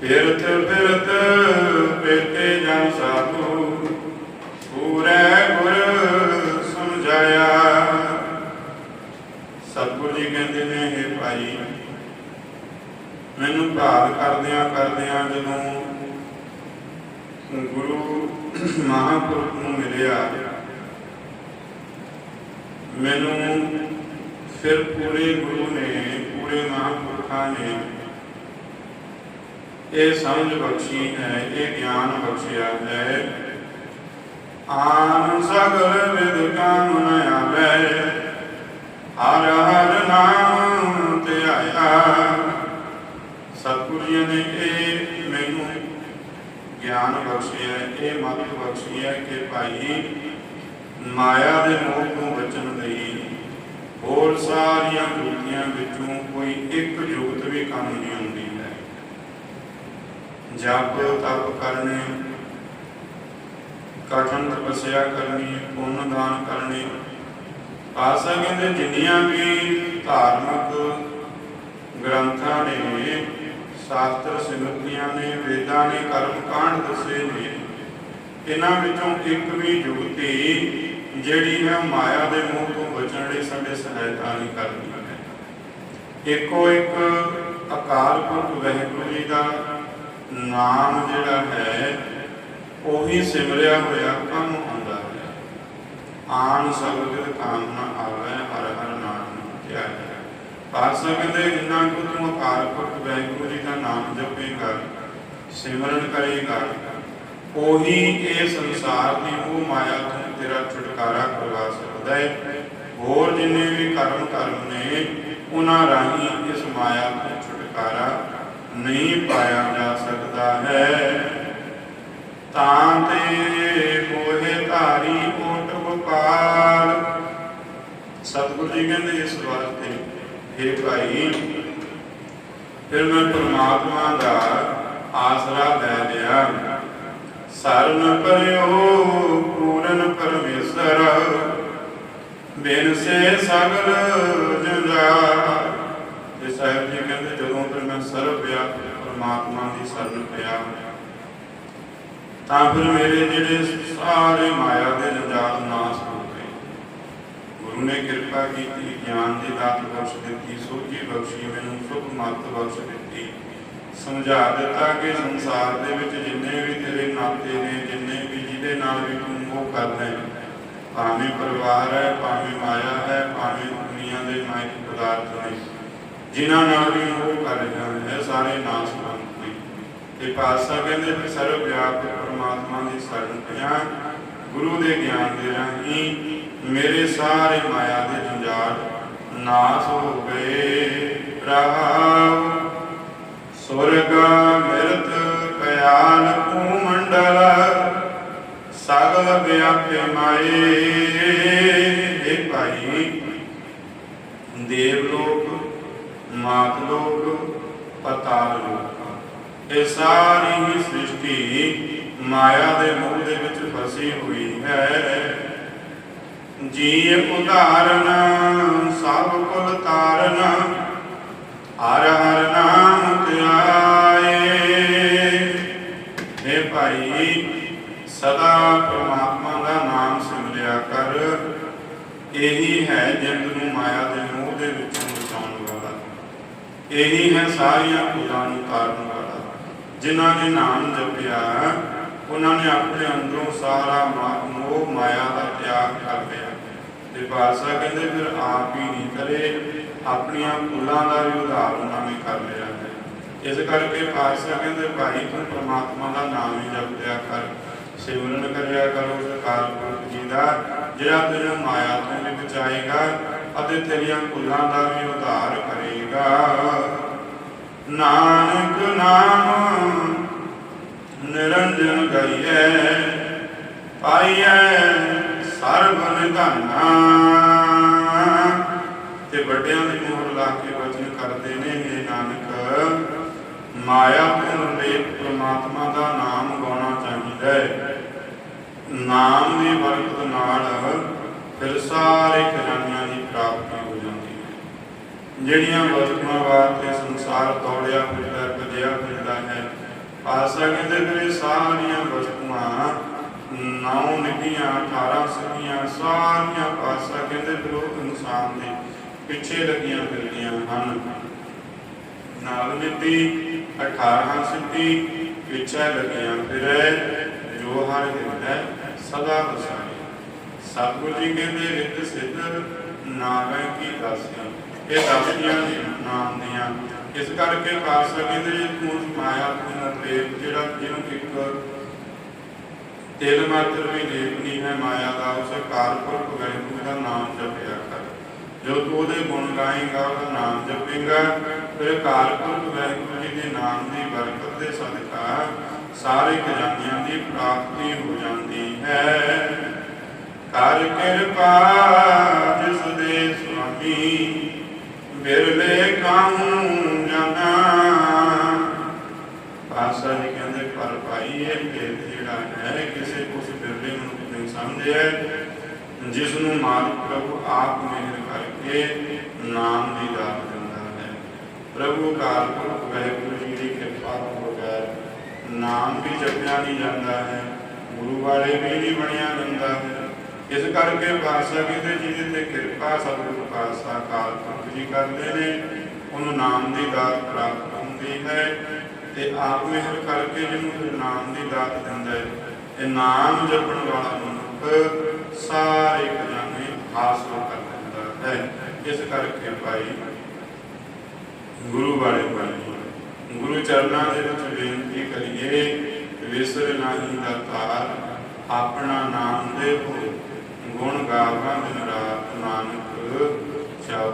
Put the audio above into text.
ਫਿਰਤ ਫਿਰਤ ਪੇਤੇ ਜਨ ਸਾਧੂ। ਪੂਰੇ ਗੁਰ ਸਮਝਾਇਆ ਸਤਿਗੁਰੂ ਜੀ ਕਹਿੰਦੇ ਨੇ ਇਹ ਭਾਈ, ਮੈਨੂੰ ਭਾਗ ਕਰਦਿਆਂ ਕਰਦਿਆਂ ਜਦੋਂ ਗੁਰੂ ਮਹਾਂਪੁਰਖ ਨੂੰ ਮਿਲਿਆ, ਮੈਨੂੰ ਫਿਰ ਪੂਰੇ ਗੁਰੂ ਨੇ, ਪੂਰੇ ਮਹਾਂਪੁਰਖਾਂ ਨੇ ਇਹ ਸਮਝ ਬਖਸ਼ੀ ਹੈ, ਇਹ ਗਿਆਨ ਬਖਸ਼ਿਆ ਹੈ। ਆਨ ਸਗਲ ਵਿਦ ਕਾਮ ਨ ਆਵੇ, ਹਰ ਹਰ ਨਾਮ ਧਿਆਇਆ ਸਤਿਗੁਰੂ ਜੀ ਨੇ ਇਹ ਮੈਨੂੰ ਗਿਆਨ ਬਖਸ਼ਿਆ, ਇਹ ਮਤ ਬਖਸ਼ੀ ਹੈ ਕਿ ਭਾਈ ਮਾਇਆ ਦੇ ਮੋਹ ਤੋਂ ਬਚਣ ਲਈ ਹੋਰ ਸਾਰੀਆਂ ਜੁਗਤੀਆਂ ਵਿੱਚੋਂ ਕੋਈ ਇੱਕ ਜੁਗਤ ਵੀ ਕੰਮ ਨਹੀਂ ਹੁੰਦੀ। ਜਪ ਤਪ ਕਰਨੇ ਕਠਨ ਤਪੱਸਿਆ ਕਰਨੀ ਪੁੰਨ ਦਾਨ ਕਰਨੇ ਆਸਾ ਕਹਿੰਦੇ, ਜਿੰਨੀਆਂ ਵੀ ਧਾਰਮਿਕ ਗ੍ਰੰਥਾਂ ਨੇ, ਸ਼ਾਸਤਰ ਸਿਮਰਤੀਆਂ ਨੇ, ਵੇਦਾਂ ਨੇ, ਕਰਮ ਕਾਂਡ ਦੱਸੇ ਨੇ, ਇਹਨਾਂ ਵਿੱਚੋਂ ਇੱਕ ਵੀ ਜੁਗਤੀ ਜਿਹੜੀ ਹੈ, ਮਾਇਆ ਦੇ ਮੋਹ ਤੋਂ ਬਚਣ ਲਈ ਸਾਡੇ ਸਹਾਇਤਾ ਨਹੀਂ ਕਰਦੀ। ਹੈ ਇੱਕੋ ਇੱਕ ਅਕਾਲ ਪੁਰਖ ਵਾਹਿਗੁਰੂ ਜੀ ਦਾ ਨਾਮ ਜਿਹੜਾ ਹੈ, ਉਹੀ ਸਿਮਰਿਆ ਹੋਇਆ ਕੰਮ ਹੁੰਦਾ ਹੈ। ਆਨ ਸਬਦ ਕਾਮ ਨਾ ਆਵੇ, ਹਰ ਹਰ ਨਾਮ ਧਿਆਇਆ ਪਾਸਾ ਕਹਿੰਦੇ ਜਿੰਨਾ ਕੁ ਤੂੰ ਅਕਾਲ ਪੁਰਖ, ਵਾਹਿਗੁਰੂ ਜੀ ਦਾ ਨਾਮ ਜਪੇਗਾ ਸਿਮਰਨ ਕਰੇਗਾ ਉਹੀ ਇਹ ਸੰਸਾਰ ਦੀ ਉਹ ਮਾਇਆ ਤੋਂ ਤੇਰਾ ਛੁਟਕਾਰਾ ਕਰਵਾ ਸਕਦਾ ਹੈ। ਹੋਰ ਜਿੰਨੇ ਵੀ ਕਰਮ ਕਰਮ ਨੇ, ਉਹਨਾਂ ਰਾਹੀਂ ਇਸ ਮਾਇਆ ਤੋਂ ਛੁਟਕਾਰਾ ਨਹੀਂ ਪਾਇਆ ਜਾ ਸਕਦਾ ਹੈ। ਤਾਂ ਤੇ ਮੋਹਿ ਧਾਰੀ ਓਟ ਗੋਪਾਲ ਸਤਿਗੁਰੂ ਜੀ ਕਹਿੰਦੇ ਇਸ ਵਾਸਤੇ हे ਭਾਈ, ਫਿਰ ਮੈਂ ਪਰਮਾਤਮਾ ਦਾ ਆਸਰਾ ਲੈ ਲਿਆ। ਸਰਨ ਪਰਿਓ, ਪੂਰਨ ਪਰਮੇਸ਼ਰ, ਬਿਨ ਸੇ ਸਗਲ ਜੰਜਾ ਤੇ ਸਾਹਿਬ ਜੀ ਕਹਿੰਦੇ ਜਦੋਂ ਫਿਰ ਮੈਂ ਸਰਬ ਵਿਆਪਕ ਪਰਮਾਤਮਾ ਦੀ ਸਰਨ ਪਿਆ। ਤਾਂ ਫਿਰ ਮੇਰੇ ਜਿਹੜੇ ਸਾਰੇ ਮਾਇਆ ਦੇ ਜੰਜਾਲ ਨਾਸ ਹੋ ਗਏ। ਗੁਰੂ ਨੇ ਕਿਰਪਾ ਕੀਤੀ, ਗਿਆਨ ਦੀ ਦਾਤ ਬਖਸ਼ ਦਿੱਤੀ ਸੋਝੀ ਬਖਸ਼ੀ, ਮੈਨੂੰ ਸੁਖ ਮਤ ਬਖਸ਼ ਦਿੱਤੀ। ਸਮਝਾ ਦਿੱਤਾ ਕਿ ਸੰਸਾਰ ਦੇ ਵਿੱਚ ਜਿੰਨੇ ਵੀ ਤੇਰੇ ਨਾਤੇ ਨੇ, ਜਿੰਨੇ ਵੀ ਜਿਹਦੇ ਨਾਲ ਵੀ ਤੂੰ ਮੋਹ ਕਰਦਾ ਹੈ, ਭਾਵੇਂ ਪਰਿਵਾਰ ਹੈ, ਭਾਵੇਂ ਮਾਇਆ ਹੈ, ਭਾਵੇਂ ਦੁਨੀਆ ਦੇ ਮਾਇਕ ਪਦਾਰਥ ਨੇ। ਜਿਨ੍ਹਾਂ ਨਾਲ ਵੀ ਮੋਹ ਕਰ ਰਿਹਾ ਹੈ ਸਾਰੇ ਨਾਸ ਹੋਣਗੇ ਤੇ ਪਾਸਾ ਕਹਿੰਦੇ ਕਿ ਸਰਵ ਵਿਆਪਕ ਪਰਮਾਤਮਾ ਦੀ ਸ਼ਰਨ ਪਿਆ ਗੁਰੂ ਦੇ ਗਿਆਨ ਦੇ ਰਾਹੀਂ ਮੇਰੇ ਸਾਰੇ ਮਾਇਆ ਦੇ ਜੰਜਾਲ ਨਾਸ ਹੋ ਗਏ। ਰਹਾਉ ਸੁਰਗ ਮਿਰਤ ਪਿਆਲ ਭੂਮੰਡਲ, ਸਗਲ ਵਿਆਪੇ ਮਾਏ। हे ਭਾਈ, ਦੇਵ ਲੋਕ ਮਾਤ ਲੋਕ ਪਤਾਲ ਲੋਕ। ਇਹ ਸਾਰੀ ਹੀ ਸ੍ਰਿਸ਼ਟੀ ਮਾਇਆ ਦੇ ਮੋਹ ਦੇ ਵਿੱਚ ਫਸੀ ਹੋਈ ਹੈ। ਜੀ ਉਦਾਹਰਨ ਸਭ ਕੁਲ ਤਾਰਨ, ਹਰ ਹਰ ਨਾਮ ਧਿਆਏ हे ਭਾਈ, ਸਦਾ ਪ੍ਰਮਾਤਮਾ ਦਾ ਨਾਮ ਸਿਮਰਿਆ ਕਰ। ਇਹੀ ਹੈ ਜਿੰਦ ਨੂੰ ਮਾਇਆ ਦੇ ਮੋਹ ਦੇ ਵਿੱਚੋਂ ਬਚਾਉਣ ਇਹੀ ਹੈ ਸਾਰੀਆਂ ਭੁੱਲਾਂ ਨੂੰ ਤਾਰਨ ਵਾਲਾ। ਜਿਨ੍ਹਾਂ ਨੇ ਨਾਮ ਜਪਿਆ, ਉਹਨਾਂ ਨੇ ਆਪਣੇ ਅੰਦਰੋਂ ਸਾਰਾ ਮੋਹ ਮਾਇਆ ਦਾ ਤਿਆਗ ਕਰ ਲਿਆ। ਤੇ ਪਾਤਸ਼ਾਹ ਕਹਿੰਦੇ, ਫਿਰ ਆਪ ਹੀ ਨਹੀਂ ਕਰੇ, ਆਪਣੀਆਂ ਭੁੱਲਾਂ ਦਾ ਵੀ ਉਧਾਰ ਉਹਨਾਂ ਨੇ ਕਰ ਲਿਆ। ਹੈ ਇਸ ਕਰਕੇ ਪਾਤਸ਼ਾਹ ਕਹਿੰਦੇ, ਭਾਈ, ਤੂੰ ਪ੍ਰਮਾਤਮਾ ਦਾ ਨਾਮ ਹੀ ਜਪਿਆ ਕਰ। ਸਿਮਰਨ ਕਰਿਆ ਕਰੋ ਸਰਕਾਰ ਜੀ ਦਾ ਜਿਹੜਾ ਤੈਨੂੰ ਮਾਇਆ ਤੋਂ ਵੀ ਬਚਾਏਗਾ ਅਤੇ ਤੇਰੀਆਂ ਭੁੱਲਾਂ ਦਾ ਵੀ ਉਧਾਰ ਕਰੇਗਾ। ਨਾਨਕ ਨਾਮ ਨਿਰੰਜਨ ਗਈਐ, ਪਾਈਐ ਸਰਬ ਨਿਧਾਨਾ ਤੇ ਵੱਡਿਆਂ ਦੀ ਮੋਹਰ ਲਾ ਕੇ ਵਚਨ ਕਰਦੇ ਨੇ ਇਹ ਨਾਨਕ, ਮਾਇਆ ਤੋਂ ਨਿਰਲੇਪ ਨਾਮ ਦੀ ਬਰਕਤ ਨਾਲ ਫਿਰ ਸਾਰੇ ਖਜ਼ਾਨਿਆਂ ਦੀ ਪ੍ਰਾਪਤੀ ਹੋ ਜਾਂਦੀ ਹੈ। ਜਿਹੜੀਆਂ ਵਸਤੂਆਂ ਵਾਸਤੇ ਸੰਸਾਰ ਦੌੜਿਆ ਫਿਰਦਾ, ਭਜਿਆ ਫਿਰਦਾ ਹੈ ਪਾਸਾ ਕਹਿੰਦੇ ਫਿਰ ਇਹ ਸਾਰੀਆਂ ਵਸਤੂਆਂ ਨੌ ਨਿੱਕੀਆਂ 18 ਸਿੱਧੀਆਂ, ਸਾਰੀਆਂ ਪਾਸਾ ਕਹਿੰਦੇ ਫਿਰ ਉਹ ਇਨਸਾਨ ਦੇ ਪਿੱਛੇ ਲੱਗੀਆਂ ਫਿਰਦੀਆਂ ਹਨ। ਨਾਲ ਮਿੱਟੀ 18 ਸਿੱਧੀ, ਪਿੱਛੇ ਲੱਗੀਆਂ ਫਿਰ, ਜੋ ਹਰ ਹਿਰਦੈ ਸਦਾ ਵਸਾਏ ਸਤਿਗੁਰੂ ਜੀ ਕਹਿੰਦੇ, ਰਿੱਧ ਸਿੱਧ ਨਾਵੇਂ ਕੀ ਦਾਸੀ ਇਹ ਦਾਸੀਆਂ ਨੇ ਨਾਮ ਦੀਆਂ ਇਸ ਕਰਕੇ ਖਾਲਸਾ ਕਹਿੰਦੇ ਤੂੰ ਮਾਇਆ ਤੂੰ ਪ੍ਰੇਮ ਜਿਹੜਾ ਜਿਹਨੂੰ ਇੱਕ ਤੇਲ ਮਾਤਰ ਵੀ ਨਹੀਂ ਹੈ, ਮਾਇਆ ਦਾ ਉਸ ਕਾਰਪੁਰਖ ਵੈਗੁਰੂ ਦਾ ਨਾਮ ਜਪਿਆ ਕਰ। ਜੋ ਤੂੰ ਉਹਦੇ ਗੁਣ ਗਾਏਗਾ, ਉਹਦਾ ਨਾਮ ਜਪੇਗਾ ਫਿਰ ਕਾਰਪੁਰਖ ਵੈਗੁਰੂ ਜੀ ਦੇ ਨਾਮ ਦੀ ਬਰਕਤ ਦੇ ਸਦਕਾ ਸਾਰੇ ਖਜ਼ਾਨਿਆਂ ਦੀ ਪ੍ਰਾਪਤੀ ਹੋ ਜਾਂਦੀ ਹੈ। ਕਰ ਕਿਰਪਾ ਜਿਸ ਦੇ ਸੁਆਮੀ, ਬਿਰਲੇ ਕਾਹੂ ਜਾਣਾ। ਪਾਸਾ ਜੀ ਕਹਿੰਦੇ, ਪਰ ਭਾਈ, ਇਹ ਭੇਦ ਜਿਹੜਾ ਹੈ, ਕਿਸੇ ਉਸ ਬਿਰਲੇ ਨੂੰ ਨਹੀਂ ਸਮਝਿਆ। ਜਿਸ ਨੂੰ ਮਾਲਕ ਪ੍ਰਭੂ ਆਪ ਮਿਹਰ ਕਰਕੇ ਨਾਮ ਦੀ ਦਾਤ ਦਿੰਦਾ ਹੈ। ਪ੍ਰਭੂ ਕਾਲ ਪੁਰਖ ਵਾਹਿਗੁਰੂ ਜੀ ਦੀ ਕਿਰਪਾ ਤੋਂ ਬਗੈਰ ਨਾਮ ਵੀ ਜਪਿਆ ਨਹੀਂ ਜਾਂਦਾ ਹੈ, ਗੁਰੂ ਵਾਲੇ ਵੀ ਨਹੀਂ ਬਣਿਆ ਜਾਂਦਾ ਹੈ। ਇਸ ਕਰਕੇ ਪਾਤਸ਼ਾਹ ਕਹਿੰਦੇ, ਜਿਹਦੇ ਤੇ ਕਿਰਪਾ ਸਤਿਗੁਰੂ ਪਾਤਸ਼ਾਹ ਕਾਲ ਪੁਰਖ ਜੀ ਕਰਦੇ ਨੇ, ਉਹਨੂੰ ਨਾਮ ਦੀ ਦਾਤ ਪ੍ਰਾਪਤ ਹੁੰਦੀ ਹੈ ਤੇ ਆਪ ਮਿਹਰ ਕਰਕੇ ਜਿਹਨੂੰ ਫਿਰ ਨਾਮ ਦੀ ਦਾਤ ਦਿੰਦਾ ਹੈ, ਇਹ ਨਾਮ ਜਪਣ ਵਾਲਾ ਮਨੁੱਖ ਸਾਰੇ ਖਜ਼ਾਨੇ ਹਾਸਲ ਕਰ ਲੈਂਦਾ ਹੈ। ਇਸ ਕਰਕੇ ਭਾਈ ਗੁਰੂ ਵਾਲੇ ਬਣੇ ਗੁਰੂ ਚਰਨਾਂ ਦੇ ਵਿੱਚ ਬੇਨਤੀ ਕਰੀਏ ਵਿਸਰ ਨਾਹੀ ਦਾ ਆਪਣਾ ਨਾਮ ਦੇ ਭੋ ਗੁਣ ਗਾਵਾਂ ਦਿਨ ਰਾਤ ਨਾਨਕ ਚਾਉ